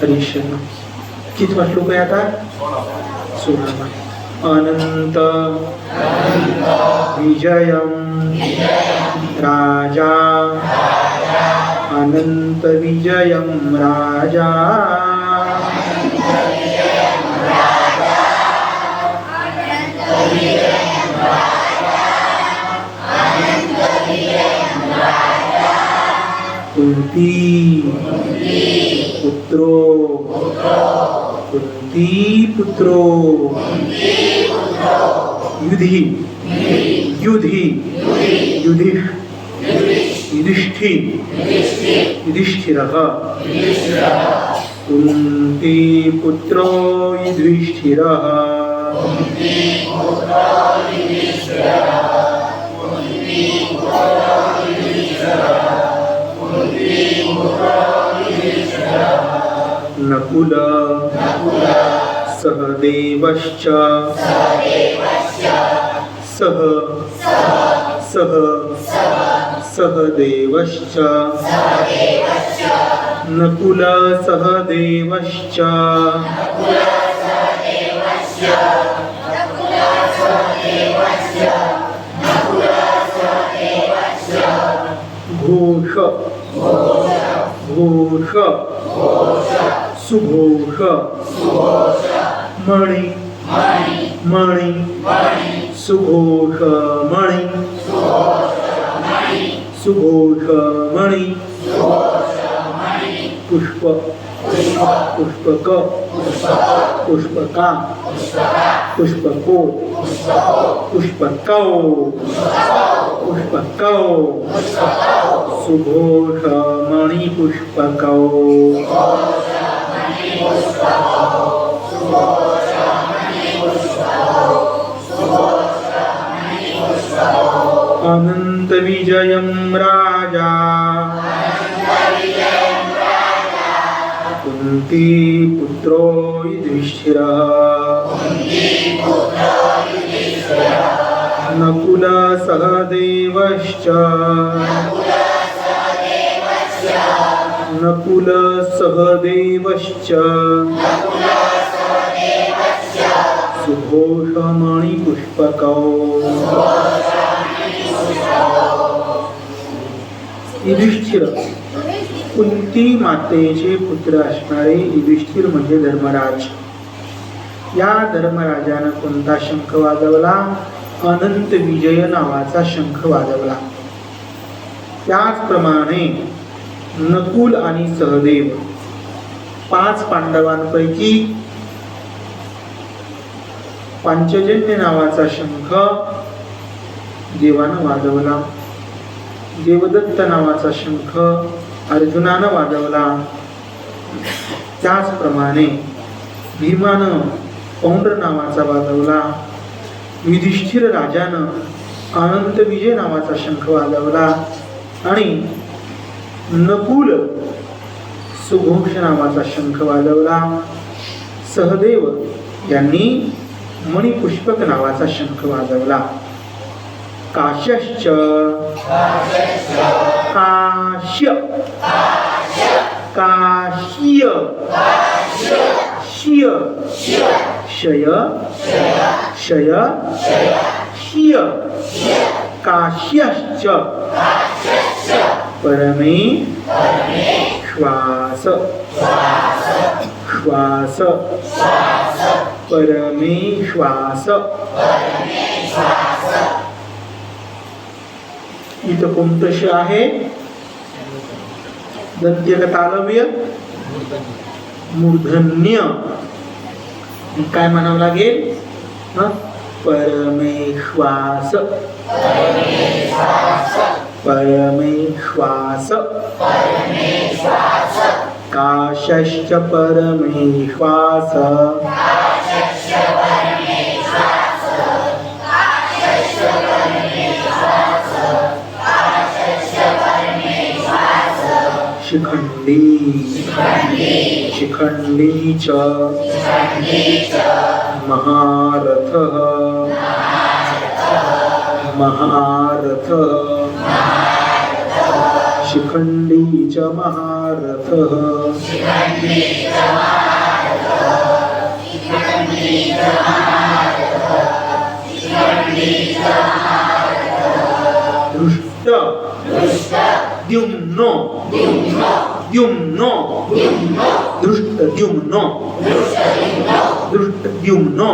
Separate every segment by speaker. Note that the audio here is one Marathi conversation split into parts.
Speaker 1: हरिशन किती श्लोक आहे आता सोळावा अनंत विजयम राजा अनंत विजयम राजा कुंती पुत्रो। कुंती पुत्रो युधी। युधी। युधी। युधिष्ठि युधिष्ठिरः। कुन्ती पुत्रो युधिष्ठिरः। नकुल सहदेवश्च सह सह सहदेवश्च नकुल सहदेवश्च घोष घोष सुघोष मणि मणि सुघोष मणि सुघोष मणि पुष्प पुष्पक पुष्पका पुष्पको पुष्पकौ पुष्पकौ सुघोष मणि अनंत राजा। कुन्ती पुत्रो युधिष्ठिरः। नकुल सहदेवश्च नकुल सहदेवश्च। सुघोषमणि पुष्पकौ युधिष्ठिर कुंती मातेचे पुत्र असणारे युधिष्ठिर म्हणजे धर्मराज. या धर्मराजानं कोणता शंख वाजवला? अनंत विजय नावाचा शंख वाजवला. त्याचप्रमाणे नकुल आणि सहदेव. पाच पांडवांपैकी पांचजन्य नावाचा शंख देवानं वाजवला. देवदत्त नावाचा शंख अर्जुनानं वाजवला. त्याचप्रमाणे भीमानं पौंड्र नावाचा वाजवला. युधिष्ठिर राजानं अनंत विजय नावाचा शंख वाजवला. आणि नकुल सुघोष नावाचा शंख वाजवला. सहदेव यांनी मणिपुष्पक नावाचा शंख वाजवला. काश्यश्च. काश्य. काश्य. शिय. शय. शय. शिय. काश्यश्च. परमे श्वास। श्वास। परमे श्वास। इथं कोणतं श आहे? दंत्य मूर्धन्य. काय म्हणावं लागेल? हं? परमेश्वास परमेश्वास। काशश्च परमेश्वास। शिखंडी शिखंडी च। महारथ। महारथ। शिखण्डी च महारथः दृष्ट द्युम्नो द्युम्नो दृष्ट द्युम्नो दृष्ट द्युम्नो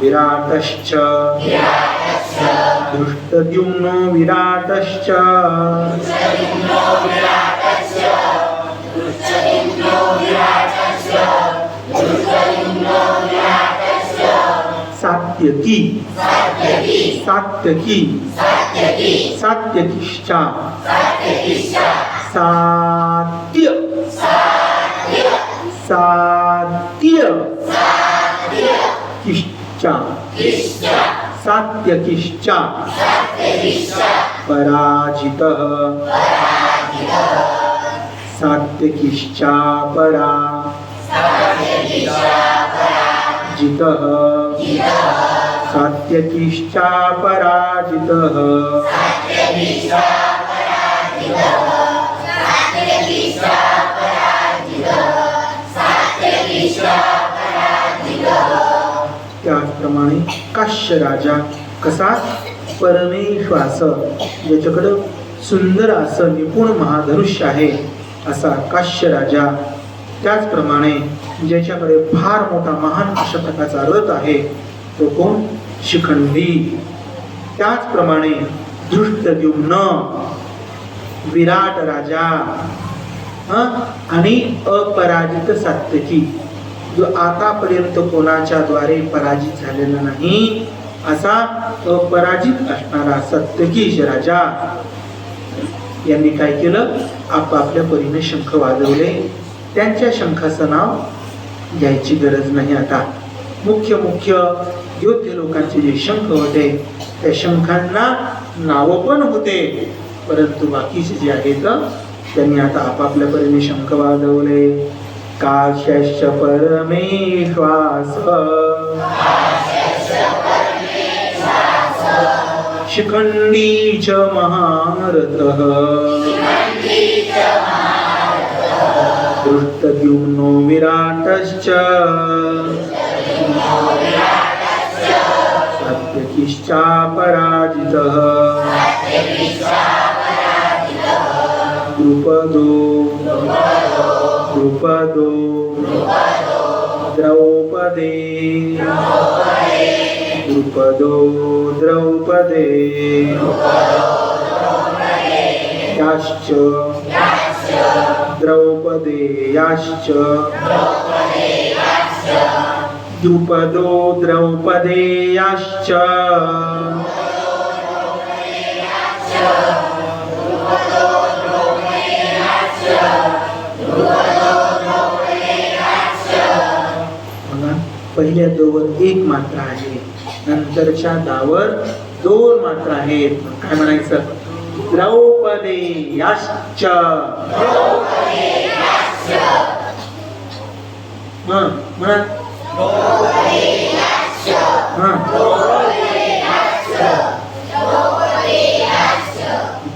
Speaker 1: विराटश्च दृष्टद्युम्नो विराटश्च सात्यकी। सात्यकी। सात्यकिश्चा। सात्य। सात्य। किश्चा। सात्यकिश्चा। पराजितः। सात्यकिश्चा परा। जितः। सात्यकिश्चा पराजितः। त्याचप्रमाणे काश्य राजा कसा परमेश्वास ज्याच्याकडं सुंदर असं निपुण महाधनुष्य आहे असा काश्य राजा त्याचप्रमाणे ज्याच्याकडे फार मोठा महान अशा प्रकारचा रथ आहे तो कोण? शिखंडी. त्याचप्रमाणे दृष्टद्युम्न विराट राजा आणि अपराजित सात्यकी. जो आतापर्यंत कोणाच्या द्वारे पराजित झालेला नाही असा अपराजित असणारा सत्यकीश राजा यांनी काय केलं? आपापल्या परीने शंख वाजवले. त्यांच्या शंखाचं नाव घ्यायची गरज नाही आता. मुख्य मुख्य योग्य लोकांचे जे शंख होते त्या शंखांना नावं पण होते. परंतु बाकीचे जे आहेत त्यांनी आता आपापल्या परीने शंख वाजवले. काश्यश्च परमेश्वास शिखंडी च महारथः। दृष्टद्युम्नो विराटश्च। सात्यकिश्चापराजितः। द्रुपदो। द्रुपदो द्रौपदे द्रुपदो द्रौपदे याश्च द्रौपदेयाश्च द्रुपदो द्रौपदेयाश्च पहिल्या दोवर एक मात्र आहे नंतरच्या दावर दोन मात्र आहेत. काय म्हणायचं? द्रौपदे याश्च. हं, म्हणा.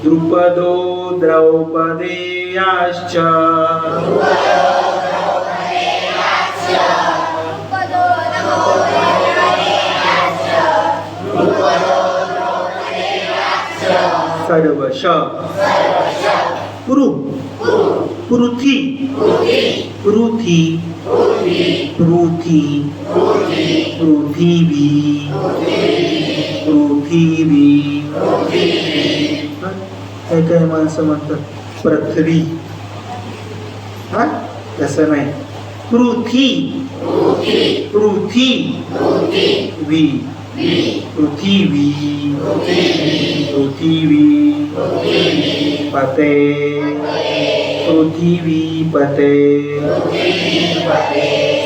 Speaker 1: द्रुपदो द्रौपदेयाश्च सर्वश पुरु. पुरुथी. पृथी पृथी पृथिवी पृथिवी हं? काही काही माणसं म्हणतात? पृथ्वी. हा? तसं नाही. पृथी पृथी वी पृथिवी। पृथिवी। पते। पृथिवी पते।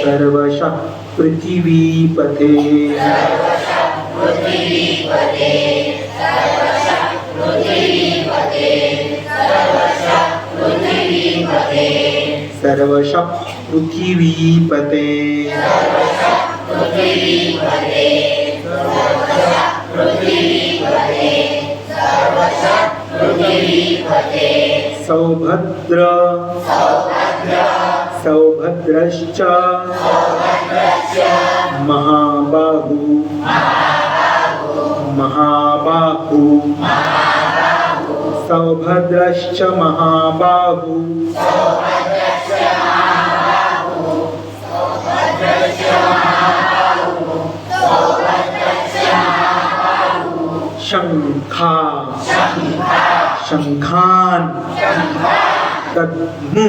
Speaker 1: सर्वश पृथिवी पते। सर्वश पृथिवी पते। सौभद्र सौभद्रश्च महाबाहु महाबाहु सौभद्रश्च महाबाहु शंखा शंखान दद्मु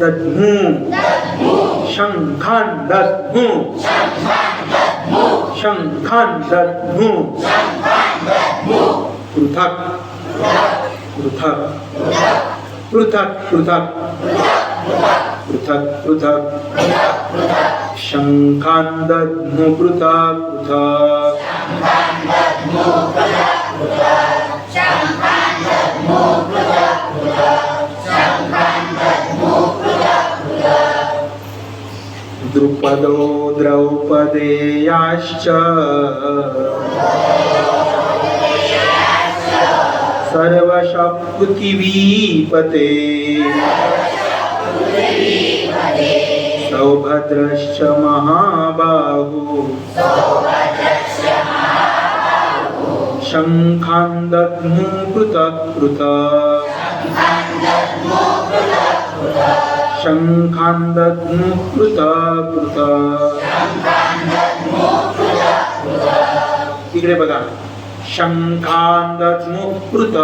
Speaker 1: दद्मु शंखान दद्मु शंखान दद्मु पृथक पृथक पृथक पृथक पृथक पृथक शंखान दद्मु पृथक पृथक द्रौपदेयाश्च सर्वशः पृथिवीपते सौभद्रश्च महाबाहु। शङ्खान् दग्मु पृथक् पृथक् शङ्खां दद्मु पृथक् पृथक् इकडे बघा. शंखां कृत.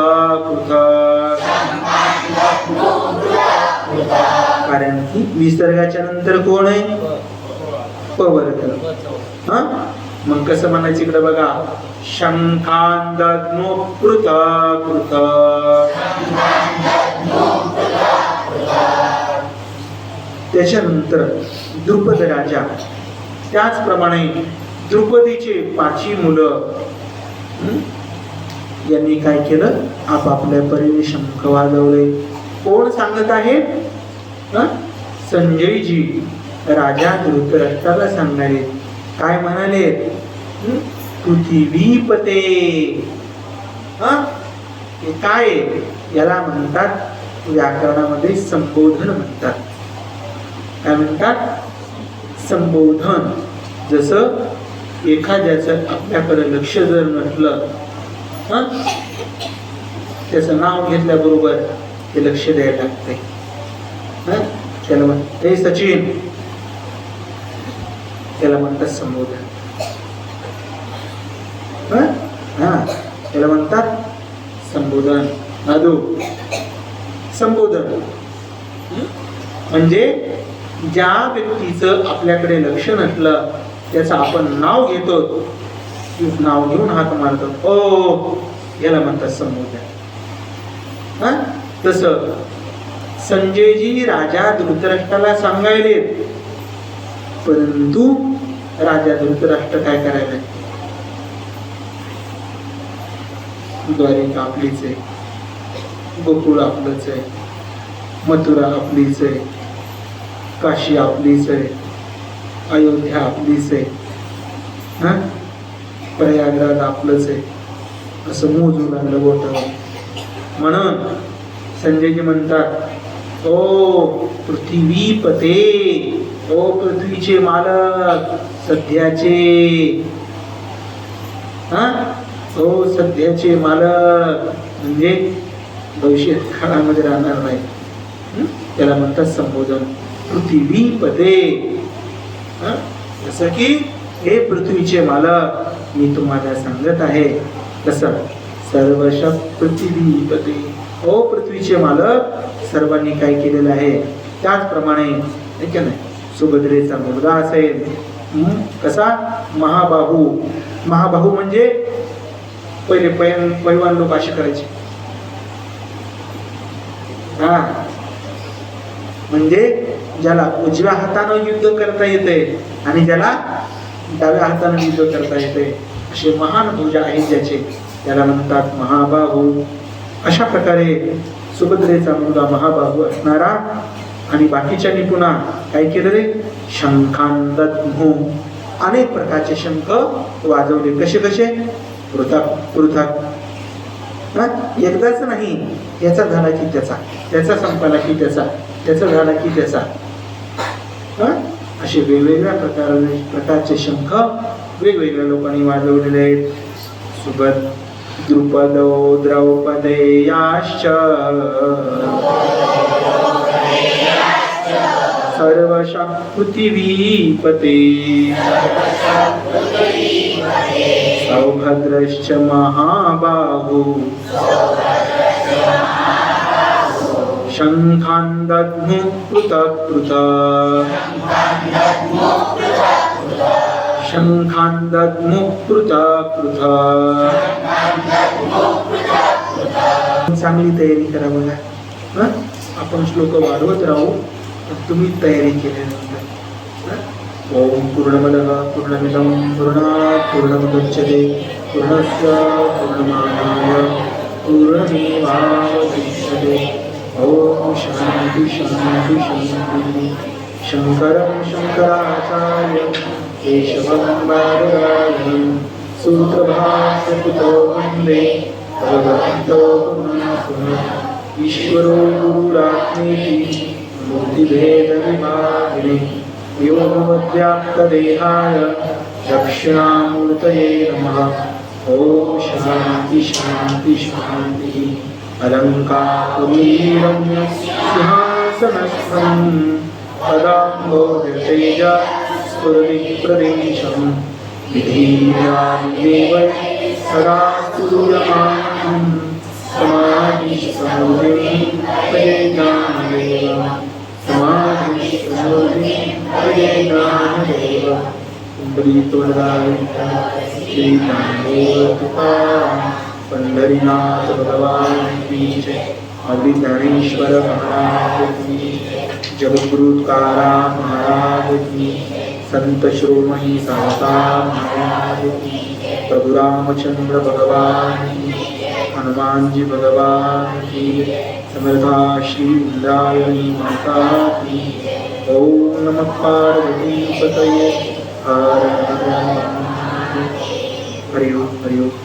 Speaker 1: कारण की विसर्गाच्या नंतर कोण आहे? पवर्ग. हा? मग कसं म्हणायचं इकडे बघा? शंखां कृत. त्याच्यानंतर द्रुपद राजा. त्याचप्रमाणे द्रुपदीचे पाचही मुलं यांनी काय केलं? आपापल्या परीने शंख वाजवले. कोण सांगत आहे? संजयजी राजा धृतराष्ट्राला सांगणारे. काय म्हणाले? हं? पृथ्वीपते. हे काय आहे? याला म्हणतात व्याकरणामध्ये संबोधन म्हणतात. काय म्हणतात? संबोधन. जसं एखाद्याचं आपल्याकडे लक्ष जर म्हटलं हं? त्याचं नाव घेतल्याबरोबर ते लक्ष द्यायला लागते त्याला म्हण हे सचिन. त्याला म्हणतात संबोधन. हं? हा त्याला म्हणतात संबोधन. नादू संबोधन. म्हणजे ज्या व्यक्तीचं आपल्याकडे लक्ष नसलं त्याचं आपण नाव घेतो नाव घेऊन हात मारतो. ओ याला म्हणतात संबोधन हा? तस संजयजी राजा धृतराष्ट्राला सांगायले. परंतु राजा धृतराष्ट्र काय करायला? द्वारिका आपलीच आहे. गोकुळ आपलंच आहे. मथुरा आपलीच आहे. काशी आपलीच आहे. अयोध्या आपलीच आहे. हा? प्रयागराज आपलंच आहे. असं मोजू लागलं बोटावर. म्हणून संजयजी म्हणतात ओ पृथ्वीपते ओ पृथ्वीचे मालक सध्याचे. हा? ओ सध्याचे मालक म्हणजे भविष्यात काळामध्ये राहणार नाही. त्याला म्हणतात संबोधन. पृथ्वी पते जसं की हे पृथ्वीचे मालक मी तुम्हाला सांगत आहे. तसं सर्व पृथ्वीपते. ओ हो पृथ्वीचे मालक सर्वांनी काय केलेलं आहे? त्याचप्रमाणे का नाही? सुभद्रेचा मुलगा असेल. कसा? महाबाहू. महाबाहू म्हणजे पहिले पैन पैलवान लोक असे करायचे. हा. म्हणजे ज्याला उजव्या हातानं युद्ध करता येते आणि ज्याला डाव्या हातानं युद्ध करता येते असे महान भुजा आहेत ज्याचे. त्याला म्हणतात महाबाहू. अशा प्रकारे सुभद्रेचा मुलगा महाबाहू असणारा आणि बाकीच्यांनी पुन्हा काय केलं रे? शंखांदू अनेक प्रकारचे शंख वाजवले. कसे कसे? पृथक पृथक. एकदाच नाही. याचा झाला की त्याचा. त्याचा संपला की त्याचा. त्याचा झाला की त्याचा. असे वेगवेगळ्या प्रकार प्रकारचे शंख वेगवेगळ्या लोकांनी वाजवलेले आहेत. सुगत द्रुपदो द्रौपदेयाश्च सर्वशा पृथिवीपते सौभद्रश्च महाबाहू. शङ्खान् दद्मु पृथक् पृथक् शङ्खान् दद्मु पृथक् पृथक् चांगली तयारी करा बघा हं? आपण श्लोक वाढवत राहू तुम्ही तयारी केल्यानंतर? ओम पूर्णमदः पूर्णमिदं पूर्णात् पूर्णमुदच्यते पूर्णस्य पूर्णमादाय पूर्णमेवावशिष्यते। ॐ शान्ति शान्ति शान्तिः शङ्करं शङ्कराचार्यं केशवं बादरायणं सूत्रभाष्यकृतो वन्दे भगवन्तो पुनः ईश्वरो गुरुरात्मेति मूर्तिभेदविभागिने व्योमव्याप्तदेहाय दक्षिणामूर्तये नमः। ॐ शान्ति शान्ति शान्तिः अलङ्कारवीरं सिंहासनस्थं पदाम्बोजतेज स्फुरदिप्रदेशं विधीयादिदेव सदा सूर्यमानं समाधिसमुदिं भजे ज्ञानदेव समाधिसमुदिं भजे ज्ञानदेव तुकाराम पंढरीनाथ भगवान की जय अवधि ज्ञानेश्वर महाराज की जय महाराज की संत शिरोमणि साता महाराज की प्रभु रामचंद्र भगवान की हनुमान जी भगवान की समर्था श्री इंद्रायणी माता की ओम नमः पार्वती पतये हर हर हरिओम हरिओम